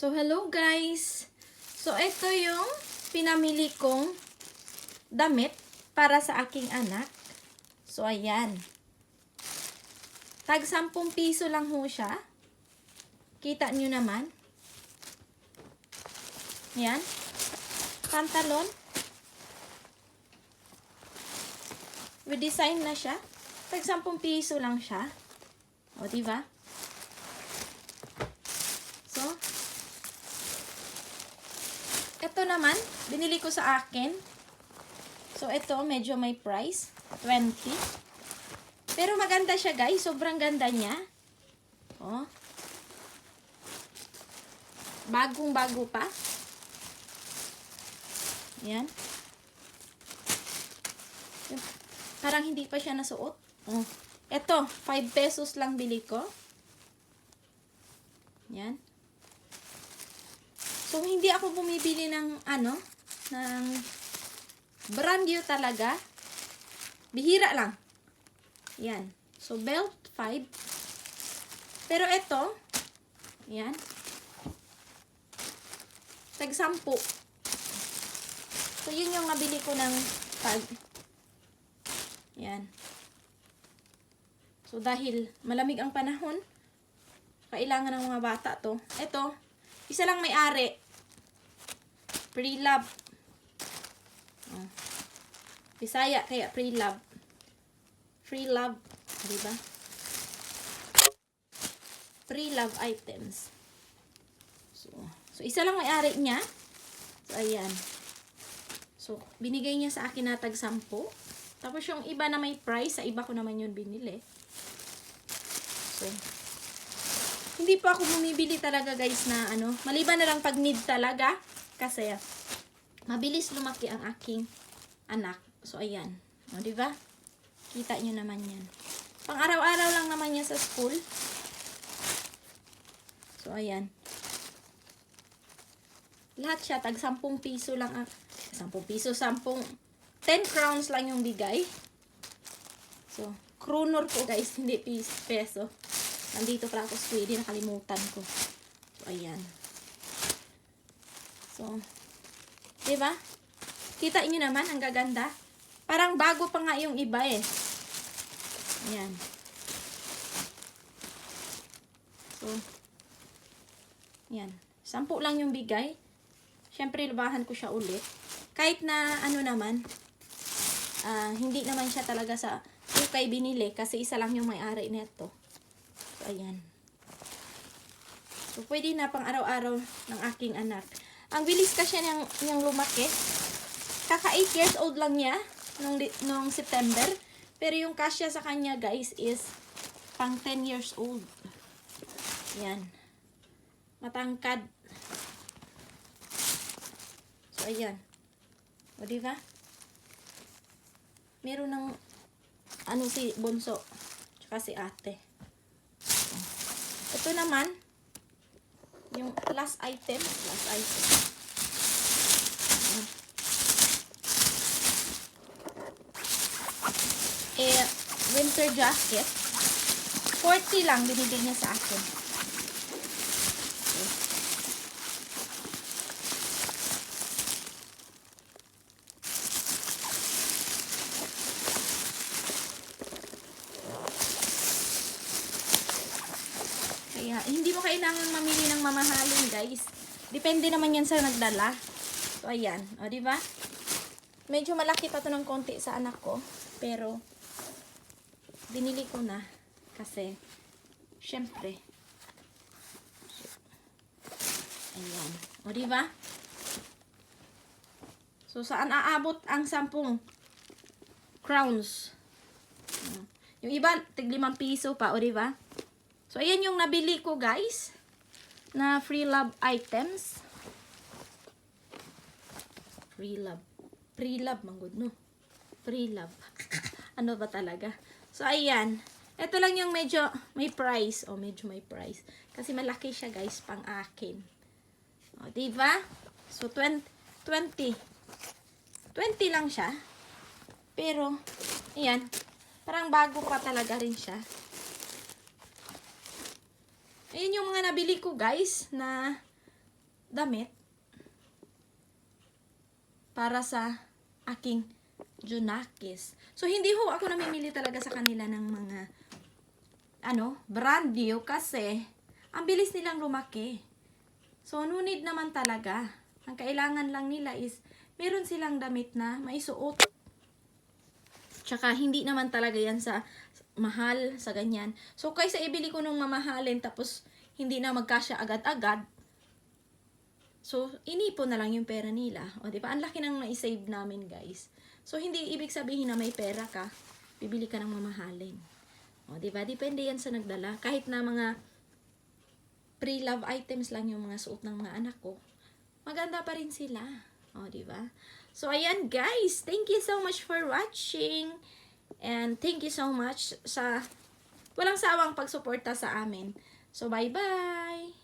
So, hello guys! So, ito yung pinamili kong damit para sa aking anak. So, ayan. Tag 10 piso lang ho siya. Kita nyo naman. Ayan. Pantalon. With design na siya. Tag 10 piso lang siya. O, diba? So, ito naman, binili ko sa akin. So, ito, medyo may price. 20. Pero maganda siya, guys. Sobrang ganda niya. Oh. Bagong-bago pa. Yan. Parang hindi pa siya nasuot. Oh. Ito, 5 pesos lang bili ko. Yan. So, hindi ako bumibili ng, ano, ng brand new talaga. Bihira lang. Yan. So, belt 5. Pero ito, yan. Tag 10. So, yun yung nabili ko ng tag. Yan. So, dahil malamig ang panahon, kailangan ng mga bata to. Ito, isa lang may-ari. Pre-love. Oh. Bisaya, kaya pre-love. Free love. Diba? Pre-love items. So, so, isa lang may-ari niya. So, ayan. So, binigay niya sa akin na tag 10. Tapos yung iba na may price, sa iba ko naman yun binili. So, hindi po ako bumibili talaga guys na ano, maliban na lang pag need talaga kasi mabilis lumaki ang aking anak. So, ayan. O, di ba? Kita nyo naman yan. Pang araw-araw lang naman yan sa school. So, ayan. Lahat siya, tag 10 piso lang. ang 10 piso, 10, 10 crowns lang yung bigay. So, kronor po guys, hindi pis- peso. Nandito pala ako Sweden, nakalimutan ko. So, ayan. So, di ba? Kita niyo naman, ang gaganda. Parang bago pa nga yung iba eh. Ayan. So, yan. Sampu lang yung bigay. Siyempre, labahan ko siya ulit. Kahit na, ano naman, ah, hindi naman siya talaga sa ukay binili kasi isa lang yung may-ari nito. Ayan. So, pwede na pang araw-araw ng aking anak. Ang bilis kasi niyang, niyang lumaki. Kaka 8 years old lang niya nung, nung September. Pero yung kasya sa kanya, guys, is pang 10 years old. Yan. Matangkad. So, ayan. O, diba? Meron ng ano si Bonso. Tsaka si ate. Ito naman, yung last item. Last item. Eh, winter jacket. 40 lang binigay niya sa akin. Kaya, hindi mo kailangan mamili ng mamahalin, guys. Depende naman yan sa nagdala. So, ayan. O, di ba? Medyo malaki pa to ng konti sa anak ko. Pero, binili ko na. Kasi, syempre. Ayan. O, di ba? So, saan aabot ang sampung crowns? Yung iba, tig 5 piso pa, o, di ba? So, ayan yung nabili ko, guys. Na free love items. Free love. Free love, manggod, no? Free love. ano ba talaga? So, ayan. Ito lang yung medyo may price. O, medyo may price. Kasi malaki siya, guys, pang akin. O, diba? So, 20. 20. 20 lang siya. Pero, ayan. Parang bago pa talaga rin siya. Ayan yung mga nabili ko guys na damit para sa aking Junakis. So, hindi ho ako namimili talaga sa kanila ng mga ano, brand new kasi ang bilis nilang lumaki. So, no need naman talaga. Ang kailangan lang nila is meron silang damit na maisuot. Tsaka, hindi naman talaga yan sa mahal, sa ganyan. So, kaysa ibili ko nung mamahalin tapos hindi na magkasya agad-agad, So, inipon na lang yung pera nila. O, di ba? Ang laki nang na-save namin, guys. So, hindi ibig sabihin na may pera ka, bibili ka ng mamahalin. O, di ba? Depende yan sa nagdala. Kahit na mga pre-love items lang yung mga suot ng mga anak ko, maganda pa rin sila. O, di ba? So, ayan, guys. Thank you so much for watching. And thank you so much sa walang sawang pagsuporta sa amin. So, bye-bye!